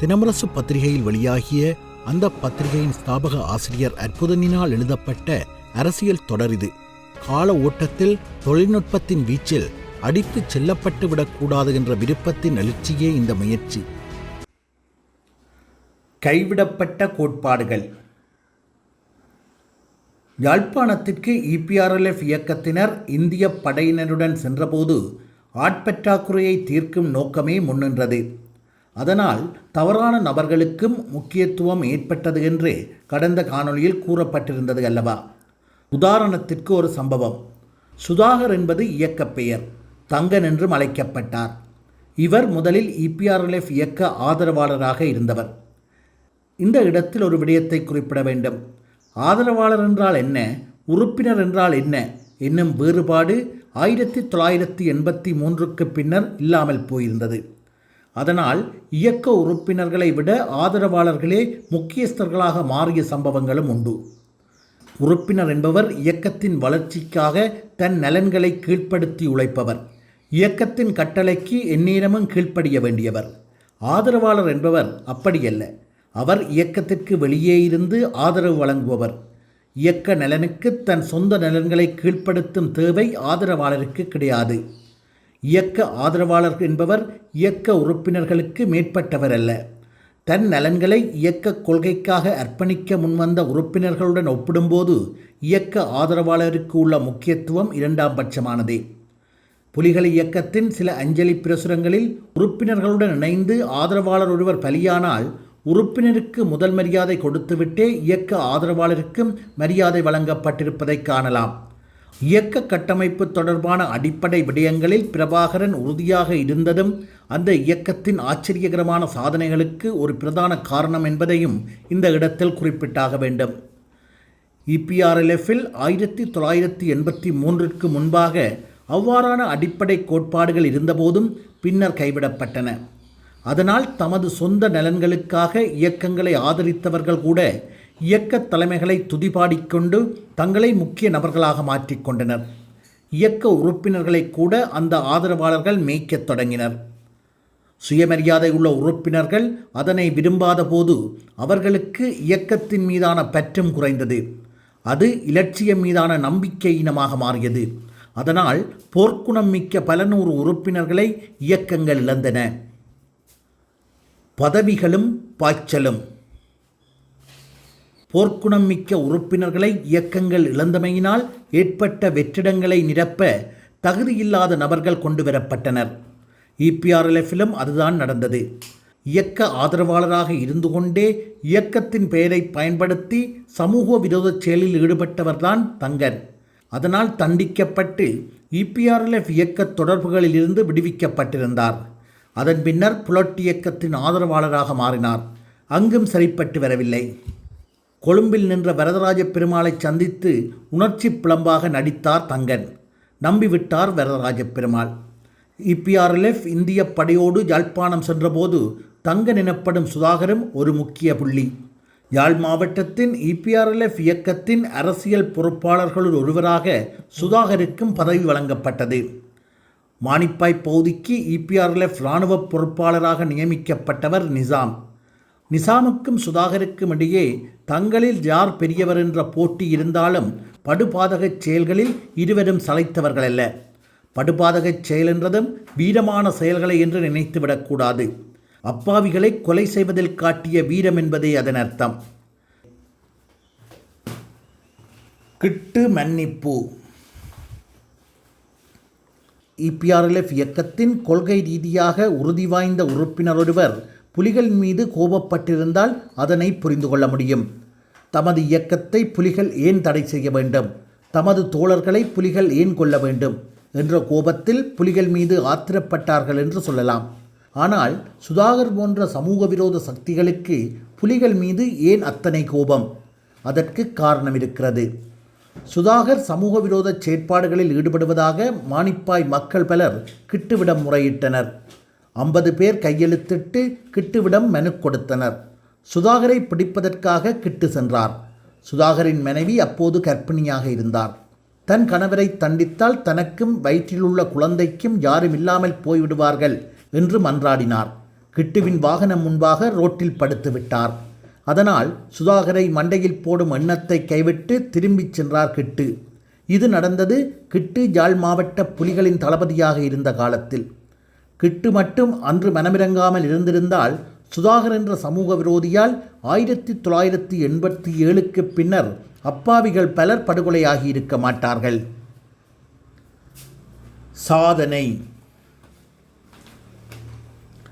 தினமரசு பத்திரிகையில் வெளியாகிய அந்த பத்திரிகையின் ஸ்தாபக ஆசிரியர் அற்புதனினால் எழுதப்பட்ட அரசியல் தொடர் இது. கால ஓட்டத்தில் தொழில்நுட்பத்தின் வீச்சில் அடித்து செல்லப்பட்டு விடக்கூடாது என்ற விருப்பத்தின் எழுச்சியே இந்த முயற்சி. கைவிடப்பட்ட கோட்பாடுகள். யாழ்ப்பாணத்திற்கு இபிஆர்எல்எஃப் இயக்கத்தினர் இந்திய படையினருடன் சென்றபோது ஆட்பற்றாக்குறையை தீர்க்கும் நோக்கமே முன்னின்றது. அதனால் தவறான நபர்களுக்கும் முக்கியத்துவம் ஏற்பட்டது என்று கடந்த காணொளியில் கூறப்பட்டிருந்தது அல்லவா? உதாரணத்திற்கு ஒரு சம்பவம். சுதாகர் என்பது இயக்கப் பெயர். தங்கன் என்றும் அழைக்கப்பட்டார். இவர் முதலில் இபிஆர்எல்எஃப் இயக்க ஆதரவாளராக இருந்தவர். இந்த இடத்தில் ஒரு விடயத்தை குறிப்பிட வேண்டும். ஆதரவாளர் என்றால் என்ன? உறுப்பினர் என்றால் என்ன? என்னும் வேறுபாடு ஆயிரத்தி தொள்ளாயிரத்தி எண்பத்தி மூன்றுக்கு பின்னர் இல்லாமல் போயிருந்தது. அதனால் இயக்க உறுப்பினர்களை விட ஆதரவாளர்களே முக்கியஸ்தர்களாக மாறிய சம்பவங்களும் உண்டு. உறுப்பினர் என்பவர் இயக்கத்தின் வளர்ச்சிக்காக தன் நலன்களை கீழ்ப்படுத்தி உழைப்பவர். இயக்கத்தின் கட்டளைக்கு எந்நேரமும் கீழ்ப்படிய வேண்டியவர். ஆதரவாளர் என்பவர் அப்படியல்ல. அவர் இயக்கத்திற்கு வெளியே இருந்து ஆதரவு வழங்குபவர். இயக்க நலனுக்கு தன் சொந்த நலன்களை கீழ்ப்படுத்தும் தேவை ஆதரவாளருக்கு கிடையாது. இயக்க ஆதரவாளர் என்பவர் இயக்க உறுப்பினர்களுக்கு மேற்பட்டவர் அல்ல தன் நலன்களை இயக்க கொள்கைக்காக அர்ப்பணிக்க முன்வந்த உறுப்பினர்களுடன் ஒப்பிடும்போது இயக்க ஆதரவாளருக்கு உள்ள முக்கியத்துவம் இரண்டாம் பட்சமானதே. புலிகள் இயக்கத்தின் சில அஞ்சலி பிரசுரங்களில் உறுப்பினர்களுடன் இணைந்து ஆதரவாளர் ஒருவர் பலியானால் உறுப்பினருக்கு முதல் மரியாதை கொடுத்துவிட்டே இயக்க ஆதரவாளருக்கும் மரியாதை வழங்கப்பட்டிருப்பதை காணலாம். இயக்க கட்டமைப்பு தொடர்பான அடிப்படை விடயங்களில் பிரபாகரன் உறுதியாக இருந்ததும் அந்த இயக்கத்தின் ஆச்சரியகரமான சாதனைகளுக்கு ஒரு பிரதான காரணம் என்பதையும் இந்த இடத்தில் குறிப்பிட்டாக வேண்டும். இபிஆர்எல்எஃப்பில் ஆயிரத்தி தொள்ளாயிரத்தி எண்பத்தி மூன்றிற்கு முன்பாக அவ்வாறான அடிப்படை கோட்பாடுகள் இருந்தபோதும் பின்னர் கைவிடப்பட்டன. அதனால் தமது சொந்த நலன்களுக்காக இயக்கங்களை ஆதரித்தவர்கள் கூட இயக்கத் தலைமைகளை துதிபாடிக்கொண்டு தங்களை முக்கிய நபர்களாக மாற்றிக்கொண்டனர் இயக்க உறுப்பினர்களை கூட அந்த ஆதரவாளர்கள் மேய்க்கத் தொடங்கினர். சுயமரியாதை உள்ள உறுப்பினர்கள் அதனை விரும்பாத போது அவர்களுக்கு இயக்கத்தின் மீதான பற்றும் குறைந்தது. அது இலட்சியம் மீதான நம்பிக்கை இனமாக மாறியது. அதனால் போர்க்குணம் மிக்க பல நூறு உறுப்பினர்களை இயக்கங்கள் இழந்தன. பதவிகளும் பாய்ச்சலும். போர்க்குணம் மிக்க உறுப்பினர்களை இயக்கங்கள் இழந்தமையினால் ஏற்பட்ட வெற்றிடங்களை நிரப்ப தகுதியில்லாத நபர்கள் கொண்டு வரப்பட்டனர் இபிஆர்எல்எஃப்பிலும் அதுதான் நடந்தது. இயக்க ஆதரவாளராக இருந்து கொண்டே இயக்கத்தின் பெயரை பயன்படுத்தி சமூக விரோத செயலில் ஈடுபட்டவர்தான் தங்கன் அதனால் தண்டிக்கப்பட்டு இபிஆர்எல்எஃப் இயக்க தொடர்புகளிலிருந்து விடுவிக்கப்பட்டிருந்தார். அதன் பின்னர் புலட் இயக்கத்தின் ஆதரவாளராக மாறினார். அங்கும் சரிப்பட்டு வரவில்லை. கொழும்பில் நின்ற வரதராஜ பெருமாளை சந்தித்து உணர்ச்சி பிளம்பாக நடித்தார் தங்கன். நம்பிவிட்டார் வரதராஜ பெருமாள். இபிஆர்எல்எஃப் இந்திய படையோடு யாழ்ப்பாணம் சென்றபோது தங்கன் எனப்படும் சுதாகரும் ஒரு முக்கிய புள்ளி. யாழ் மாவட்டத்தின் இபிஆர்எல்எஃப் இயக்கத்தின் அரசியல் பொறுப்பாளர்களுள் ஒருவராக சுதாகருக்கும் பதவி வழங்கப்பட்டது. மானிப்பாய் பகுதிக்கு இபிஆர்எல்எஃப் இராணுவ பொறுப்பாளராக நியமிக்கப்பட்டவர் நிசாம். நிசாமுக்கும் சுதாகருக்கும் இடையே தங்களில் யார் பெரியவர் என்ற போட்டி இருந்தாலும் படுபாதகச் செயல்களில் இருவரும் சளைத்தவர்கள் அல்ல. படுபாதகச் செயல் என்றதும் வீரமான செயல்களை என்று நினைத்துவிடக்கூடாது அப்பாவிகளை கொலை செய்வதில் காட்டிய வீரம் என்பதே அதன் அர்த்தம். கிட்டு மன்னிப்பு. இபிஆர்எல்எஃப் இயக்கத்தின் கொள்கை ரீதியாக உறுதி வாய்ந்த உறுப்பினர் ஒருவர் புலிகள் மீது கோபப்பட்டிருந்தால் அதனை புரிந்து கொள்ள முடியும். தமது இயக்கத்தை புலிகள் ஏன் தடை செய்ய வேண்டும்? தமது தோழர்களை புலிகள் ஏன் கொள்ள வேண்டும்? என்ற கோபத்தில் புலிகள் மீது ஆத்திரப்பட்டார்கள் என்று சொல்லலாம். ஆனால் சுதாகர் போன்ற சமூக விரோத சக்திகளுக்கு புலிகள் மீது ஏன் அத்தனை கோபம்? அதற்கு காரணம் இருக்கிறது. சுதாகர் சமூக விரோத செயற்பாடுகளில் ஈடுபடுவதாக மானிப்பாய் மக்கள் பலர் கிட்டுவிடம் முறையிட்டனர். ஐம்பது பேர் கையெழுத்திட்டு கிட்டுவிடம் மனு கொடுத்தனர். சுதாகரை பிடிப்பதற்காக கிட்டு சென்றார். சுதாகரின் மனைவி அப்போது கர்ப்பிணியாக இருந்தார். தன் கணவரை தண்டித்தால் தனக்கும் வயிற்றிலுள்ள குழந்தைக்கும் யாரும் இல்லாமல் போய்விடுவார்கள் என்று மன்றாடினார். கிட்டுவின் வாகனம் முன்பாக ரோட்டில் படுத்து விட்டார். அதனால் சுதாகரை மண்டையில் போடும் எண்ணத்தை கைவிட்டு திரும்பிச் சென்றார் கிட்டு. இது நடந்தது கிட்டு யாழ் மாவட்ட புலிகளின் தளபதியாக இருந்த காலத்தில். கிட்டு மட்டும் அன்று மனமிறங்காமல் இருந்திருந்தால் சுதாகர் என்ற சமூக விரோதியால் ஆயிரத்தி தொள்ளாயிரத்தி எண்பத்தி ஏழுக்கு பின்னர் அப்பாவிகள் பலர் படுகொலையாகி இருக்க மாட்டார்கள். சாதனை.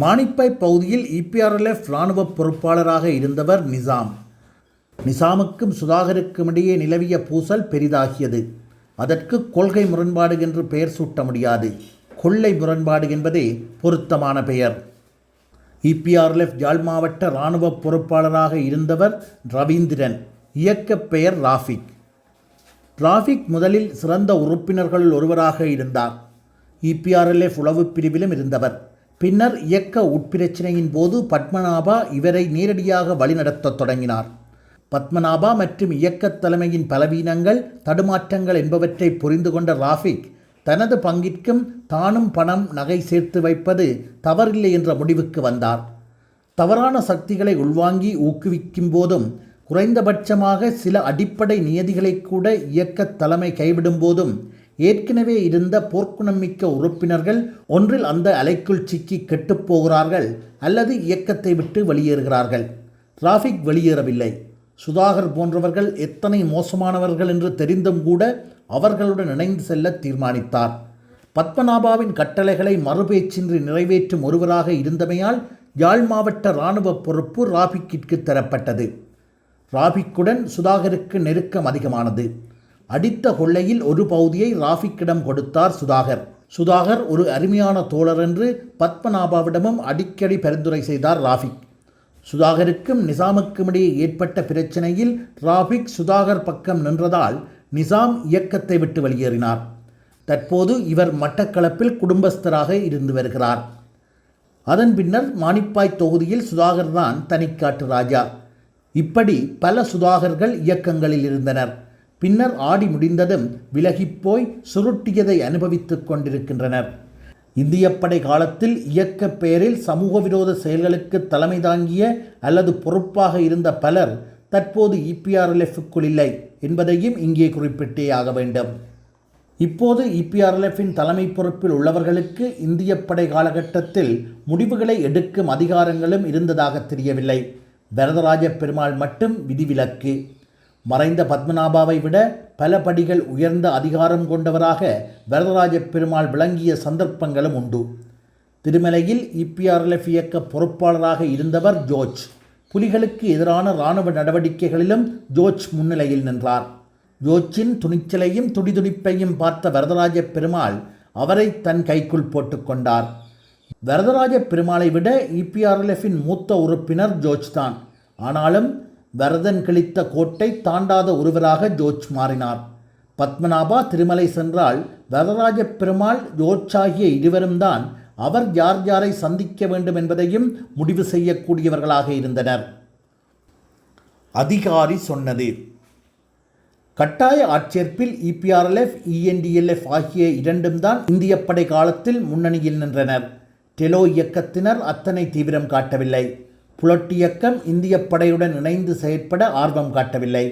மானிப்பை பகுதியில் இபிஆர்எல்எஃப் இராணுவ பொறுப்பாளராக இருந்தவர் நிசாம். நிசாமுக்கும் சுதாகருக்கும் இடையே நிலவிய பூசல் பெரிதாகியது. அதற்கு கொள்கை முரண்பாடு என்று பெயர் சூட்ட முடியாது. கொள்ளை முரண்பாடு என்பதே பொருத்தமான பெயர். இபிஆர்எஃப் யாழ் மாவட்ட இராணுவ பொறுப்பாளராக இருந்தவர் ரவீந்திரன். இயக்கப் பெயர் ராஃபிக். ராஃபிக் முதலில் சிறந்த உறுப்பினர்களுள் ஒருவராக இருந்தார். இபிஆர்எல்எஃப் உளவு பிரிவிலும் இருந்தவர். பின்னர் இயக்க உட்பிரச்சினையின் போது பத்மநாபா இவரை நேரடியாக வழிநடத்தத் தொடங்கினார். பத்மநாபா மற்றும் இயக்கத் தலைமையின் பலவீனங்கள் தடுமாற்றங்கள் என்பவற்றை புரிந்து கொண்ட ராஃபிக் தனது பங்கிற்கும் தானும் பணம் நகை சேர்த்து வைப்பது தவறில்லை என்ற முடிவுக்கு வந்தார். தவறான சக்திகளை உள்வாங்கி ஊக்குவிக்கும் போதும் குறைந்தபட்சமாக சில அடிப்படை நியதிகளை கூட இயக்க தலைமை கைவிடும் போதும் ஏற்கனவே இருந்த போர்க்குணம் மிக்க உறுப்பினர்கள் ஒன்றில் அந்த அலைக்குள் சிக்கி கெட்டுப்போகிறார்கள் அல்லது இயக்கத்தை விட்டு வெளியேறுகிறார்கள். டிராஃபிக் வெளியேறவில்லை. சுதாகர் போன்றவர்கள் எத்தனை மோசமானவர்கள் என்று தெரிந்தும் கூட அவர்களுடன் இணைந்து செல்ல தீர்மானித்தார். பத்மநாபாவின் கட்டளைகளை மறுபேச்சின்றி நிறைவேற்றும் ஒருவராக இருந்தமையால் யாழ் மாவட்ட இராணுவ பொறுப்பு ராபிக்கிற்கு தரப்பட்டது. ராபிக்குடன் சுதாகருக்கு நெருக்கம் அதிகமானது. அடித்த கொள்ளையில் ஒரு பகுதியை ராஃபிக்கிடம் கொடுத்தார் சுதாகர். சுதாகர் ஒரு அருமையான தோழர் என்று பத்மநாபாவிடமும் அடிக்கடி பரிந்துரை செய்தார் ராஃபிக் சுதாகருக்கும் நிசாமுக்கும் இடையே ஏற்பட்ட பிரச்சனையில் ராபிக் சுதாகர் பக்கம் நின்றதால் நிசாம் இயக்கத்தை விட்டு வெளியேறினார். தற்போது இவர் மட்டக்களப்பில் குடும்பஸ்தராக இருந்து வருகிறார். அதன் பின்னர் மானிப்பாய் தொகுதியில் சுதாகர் தான் தனிக்காட்டு ராஜா. இப்படி பல சுதாகர்கள் இயக்கங்களில் இருந்தனர். பின்னர் ஆடி முடிந்ததும் விலகிப்போய் சுருட்டியதை அனுபவித்துக் கொண்டிருக்கின்றனர். இந்திய படை காலத்தில் இயக்க பெயரில் சமூக விரோத செயல்களுக்கு தலைமை தாங்கிய அல்லது பொறுப்பாக இருந்த பலர் தற்போது இபிஆர்எல்எஃப்க்குள் இல்லை என்பதையும் இங்கே குறிப்பிட்டே ஆக வேண்டும். இப்போது இபிஆர்எல்எஃப்பின் தலைமை பொறுப்பில் உள்ளவர்களுக்கு இந்திய படை காலகட்டத்தில் முடிவுகளை எடுக்கும் அதிகாரங்களும் இருந்ததாக தெரியவில்லை. வரதராஜ பெருமாள் மட்டும் விதிவிலக்கு. மறைந்த பத்மநாபாவை விட பல படிகள் உயர்ந்த அதிகாரம் கொண்டவராக வரதராஜ பெருமாள் விளங்கிய சந்தர்ப்பங்களும் உண்டு. திருமலையில் இபிஆர்எல்எஃப் இயக்க பொறுப்பாளராக இருந்தவர் ஜோர்ஜ். புலிகளுக்கு எதிரான இராணுவ நடவடிக்கைகளிலும் ஜோர்ஜ் முன்னிலையில் நின்றார். ஜோர்ஜின் துணிச்சலையும் துடிதுடிப்பையும் பார்த்த வரதராஜ பெருமாள் அவரை தன் கைக்குள் போட்டுக்கொண்டார் வரதராஜ பெருமாளை விட இபிஆர்எல்எஃபின் மூத்த உறுப்பினர் ஜோர்ஜ் தான் ஆனாலும் வரதன் கிழித்த கோட்டை தாண்டாத ஒருவராக ஜோர்ஜ் மாறினார். பத்மநாபா திருமலை சென்றால் வரதராஜ பெருமாள் ஜோர்ஜ் ஆகிய இருவரும் தான் அவர் யார் யாரை சந்திக்க வேண்டும் என்பதையும் முடிவு செய்யக்கூடியவர்களாக இருந்தனர். அதிகாரி சொன்னது கட்டாய ஆட்சேர்ப்பில் இபிஆர்எல்எஃப் இஎன்டிஎல்எஃப் ஆகிய இரண்டும் தான் இந்திய படை காலத்தில் முன்னணியில் நின்றனர். டெலோ இயக்கத்தினர் அத்தனை தீவிரம் காட்டவில்லை. புலட் இயக்கம் இந்திய படையுடன் இணைந்து செயற்பட ஆர்வம் காட்டவில்லை.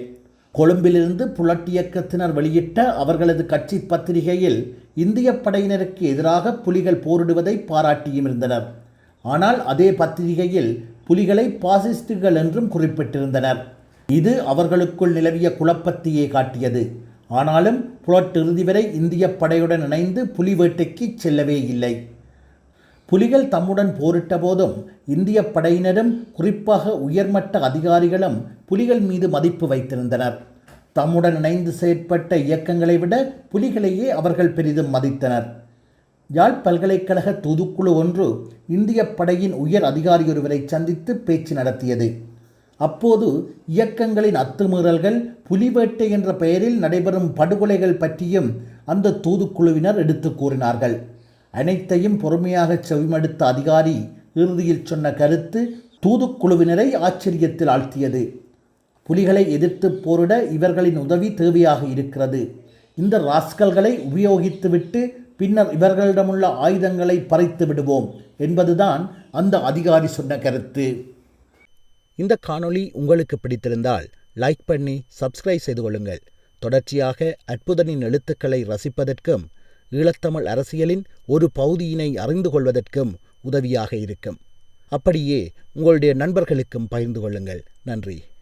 கொழும்பிலிருந்து புலட்டியக்கத்தினர் வெளியிட்ட அவர்களது கட்சி பத்திரிகையில் இந்திய படையினருக்கு எதிராக புலிகள் போரிடுவதை பாராட்டியும் இருந்தனர். ஆனால் அதே பத்திரிகையில் புலிகளை பாசிஸ்டுகள் என்றும் குறிப்பிட்டிருந்தனர். இது அவர்களுக்குள் நிலவிய குழப்பத்தையே காட்டியது. ஆனாலும் புலட் இறுதி வரை இந்திய படையுடன் இணைந்து புலி வேட்டைக்கு செல்லவே இல்லை. புலிகள் தம்முடன் போரிட்ட போதும் இந்திய படையினரும் குறிப்பாக உயர்மட்ட அதிகாரிகளும் புலிகள் மீது மதிப்பு வைத்திருந்தனர். தம்முடன் இணைந்து செயற்பட்ட இயக்கங்களை விட புலிகளையே அவர்கள் பெரிதும் மதித்தனர். யாழ் பல்கலைக்கழக தூதுக்குழு ஒன்று இந்திய படையின் உயர் அதிகாரி ஒருவரை சந்தித்து பேச்சு நடத்தியது. அப்போது இயக்கங்களின் அத்துமீறல்கள் புலிவேட்டை என்ற பெயரில் நடைபெறும் படுகொலைகள் பற்றியும் அந்த தூதுக்குழுவினர் எடுத்து கூறினார்கள். அனைத்தையும் பொறுமையாக செவிமடுத்த அதிகாரி இறுதியில் சொன்ன கருத்து தூதுக்குழுவினரை ஆச்சரியத்தில் ஆழ்த்தியது. புலிகளை எதிர்த்து போரிட இவர்களின் உதவி தேவையாக இருக்கிறது. இந்த ராஸ்கல்களை உபயோகித்துவிட்டு பின்னர் இவர்களிடமுள்ள ஆயுதங்களை பறித்து விடுவோம் என்பதுதான் அந்த அதிகாரி சொன்ன கருத்து. இந்த காணொளி உங்களுக்கு பிடித்திருந்தால் லைக் பண்ணி சப்ஸ்கிரைப் செய்து கொள்ளுங்கள். தொடர்ச்சியாக அற்புதனின் எழுத்துக்களை ரசிப்பதற்கும் ஈழத்தமிழ் அரசியலின் ஒரு பகுதியினை அறிந்து கொள்வதற்கும் உதவியாக இருக்கும். அப்படியே உங்களுடைய நண்பர்களுக்கும் பகிர்ந்து கொள்ளுங்கள். நன்றி.